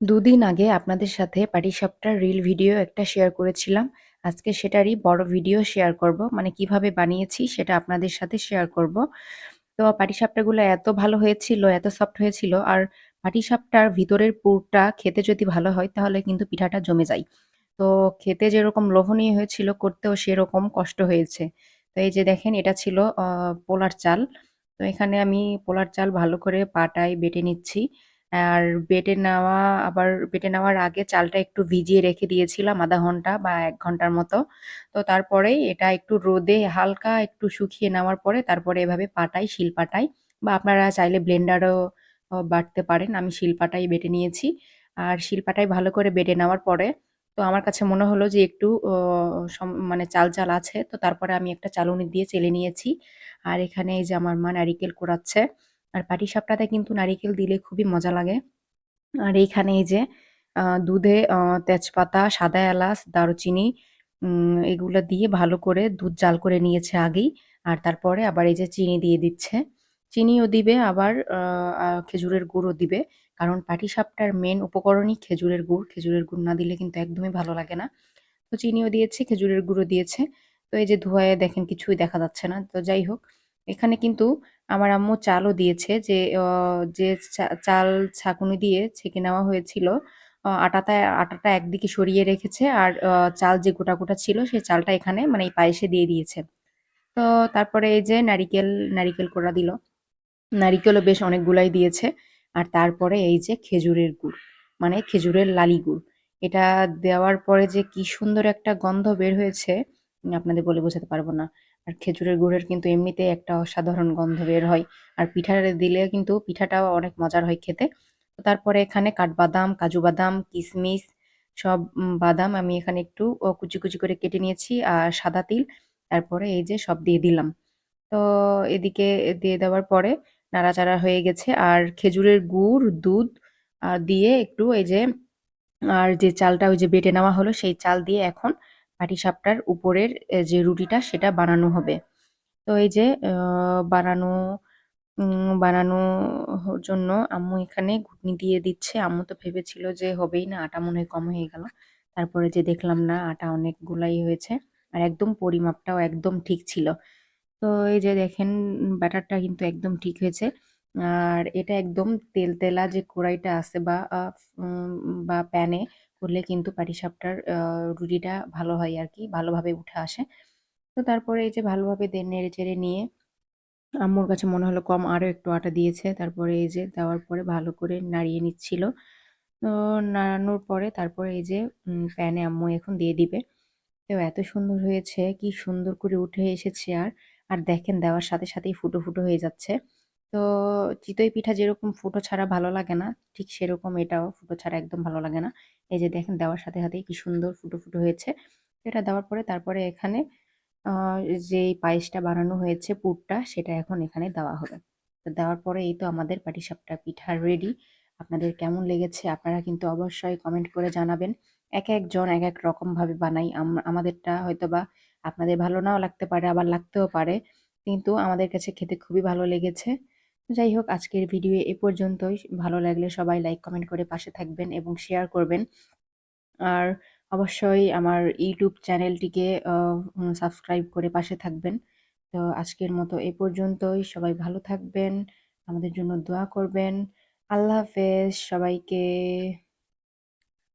দুদিন আগে আপনাদের সাথে পাটিসাপটার রিল ভিডিও একটা শেয়ার করেছিলাম। আজকে সেটারই বড় ভিডিও শেয়ার করব। মানে কীভাবে বানিয়েছি সেটা আপনাদের সাথে শেয়ার করব। তো পাটিসাপটাগুলো এত ভালো হয়েছিল, এত সফট হয়েছিল আর পাটিসাপটার ভিতরের পুরটা খেতে যদি ভালো হয় তাহলে কিন্তু পিঠাটা জমে যায়। তো খেতে যেরকম লোভনীয় হয়েছিল করতেও সেরকম কষ্ট হয়েছে। তো এই যে দেখেন এটা ছিল পোলার চাল। তো এখানে আমি পোলার চাল ভালো করে পাটায় বেটে নিচ্ছি। আর বেটে নেওয়া আবার বেটে নেওয়ার আগে চালটা একটু ভিজিয়ে রেখে দিয়েছিলাম আধা ঘণ্টা বা এক ঘণ্টার মতো। তো তারপরেই এটা একটু রোদে হালকা একটু শুকিয়ে নেওয়ার পরে তারপরে এভাবে পাটায় শিলপাটায় বা আপনারা চাইলে ব্লেন্ডারেও বাটতে পারেন। আমি শিলপাটায় বেটে নিয়েছি। আর শিলপাটায় ভালো করে বেটে নেওয়ার পরে তো আমার কাছে মনে হলো যে একটু মানে চাল, চাল আছে। তো তারপরে আমি একটা চালুনি দিয়ে চেলে নিয়েছি। আর এখানে এই যে আমার মা নারিকেল কোড়াচ্ছে। আর পাটিসাপটাতে কিন্তু নারিকেল দিলে খুবই মজা লাগে। আর এইখানে এই যে দুধে তেজপাতা, সাদা এলাচ, দারুচিনি এগুলা দিয়ে ভালো করে দুধ জাল করে নিয়েছে আগেই। আর তারপরে আবার এই যে চিনি দিয়ে দিচ্ছে। চিনিও দিবে আবার খেজুরের গুড়ও দিবে। কারণ পাটিসাপটার মেন উপকরণই খেজুরের গুড়। খেজুরের গুড় না দিলে কিন্তু একদমই ভালো লাগে না। তো চিনিও দিয়েছে, খেজুরের গুঁড়ো দিয়েছে। তো এই যে ধোঁয়ায় দেখেন কিছুই দেখা যাচ্ছে না। তো যাই হোক, এখানে কিন্তু আমার আম্মু চালও দিয়েছে যে যে চাল ছাঁকুনি দিয়ে ছেঁকে নেওয়া হয়েছিল, আটাটা আটাটা একদিকে সরিয়ে রেখেছে আর চাল যে গোটা, গোটা ছিল সেই চালটা এখানে মানে এই পায়েসে দিয়ে দিয়েছে। তো তারপরে এই যে নারিকেল, নারিকেল কোড়া দিল। নারিকেলও বেশ অনেকগুলাই দিয়েছে। আর তারপরে এই যে খেজুরের গুড়, মানে খেজুরের লালি গুড়। এটা দেওয়ার পরে যে কি সুন্দর একটা গন্ধ বের হয়েছে, আপনাদের বলে বোঝাতে পারব না। আর খেজুরের গুড়ের কিন্তু এমনিতে একটা অসাধারণ গন্ধ বের হয়। আর পিঠাতে দিলে কিন্তু পিঠাটাও অনেক মজার হয় খেতে। তারপরে এখানে কাঠবাদাম, কাজু বাদাম, কিশমিশ সব বাদাম আমি এখানে একটু কুচি, কুচি করে কেটে নিয়েছি। আর সাদা তিল, তারপরে এই যে সব দিয়ে দিলাম। তো এদিকে দিয়ে দেওয়ার পরে নাড়াচাড়া হয়ে গেছে। আর খেজুরের গুড়, দুধ আ দিয়ে একটু এই যে আর যে চালটা ওই যে বেটে নেওয়া হলো সেই চাল দিয়ে এখন পাটিসাপটার উপরের যে রুটিটা সেটা বানানো হবে। তো এই যে বানানো বানানোর জন্য আম্মু এখানে ঘুটনি দিয়ে দিচ্ছে। আম্মু তো ভেবেছিল যে হবেই না, আটা মনে হয় কম হয়ে গেল। তারপরে যে দেখলাম না আটা অনেকগুলাই হয়েছে। আর একদম পরিমাপটাও একদম ঠিক ছিল। তো এই যে দেখেন ব্যাটারটা কিন্তু একদম ঠিক হয়েছে। আর এটা একদম তেল তেলা যে কড়াইটা আছে বা বা প্যানে করলে কিন্তু পাটিসাপটার রুটিটা ভালো হয় আর কি ভালোভাবে উঠে আসে। তো তারপরে এই যে ভালোভাবে দে নেড়ে-চেড়ে নিয়ে আম্মুর কাছে মনে হলো কম আরও একটু আটা দিয়েছে। তারপরে এই যে দেওয়ার পরে ভালো করে নাড়িয়ে নিচ্ছিল। তো নাড়ানোর পরে তারপরে এই যে প্যানে আম্মু এখন দিয়ে দিবে। তো এত সুন্দর হয়েছে, কি সুন্দর করে উঠে এসেছে আর। আর দেখেন দেওয়ার সাথে সাথেই ফুটো, ফুটো হয়ে যাচ্ছে। তো চিতই পিঠা যেরকম ফুটো ছাড়া ভালো লাগে না, ঠিক সেরকম এটাও ফুটো ছাড়া একদম ভালো লাগে না। এই যে দেখেন দেওয়ার সাথে, সাথেই কি সুন্দর ফুটো, ফুটো হয়েছে। এটা দেওয়ার পরে তারপরে এখানে যেই পায়েসটা বানানো হয়েছে পুরটা সেটা এখন এখানে দেওয়া হবে। তো দেওয়ার পরে এই তো আমাদের পাটিসাপটা পিঠা রেডি। আপনাদের কেমন লেগেছে আপনারা কিন্তু অবশ্যই কমেন্ট করে জানাবেন। এক একজন এক একেক রকমভাবে বানাই। আম আমাদেরটা হয়তোবা আপনাদের ভালো নাও লাগতে পারে, আবার লাগতেও পারে। কিন্তু আমাদের কাছে খেতে খুবই ভালো লেগেছে। যাই হোক আজকের ভিডিও এ পর্যন্তই। ভালো লাগলে সবাই লাইক, কমেন্ট করে পাশে থাকবেন এবং শেয়ার করবেন। আর অবশ্যই আমার ইউটিউব চ্যানেলটিকে সাবস্ক্রাইব করে পাশে থাকবেন। তো আজকের মতো এ পর্যন্তই। সবাই ভালো থাকবেন, আমাদের জন্য দোয়া করবেন। আল্লাহ হাফেজ সবাইকে।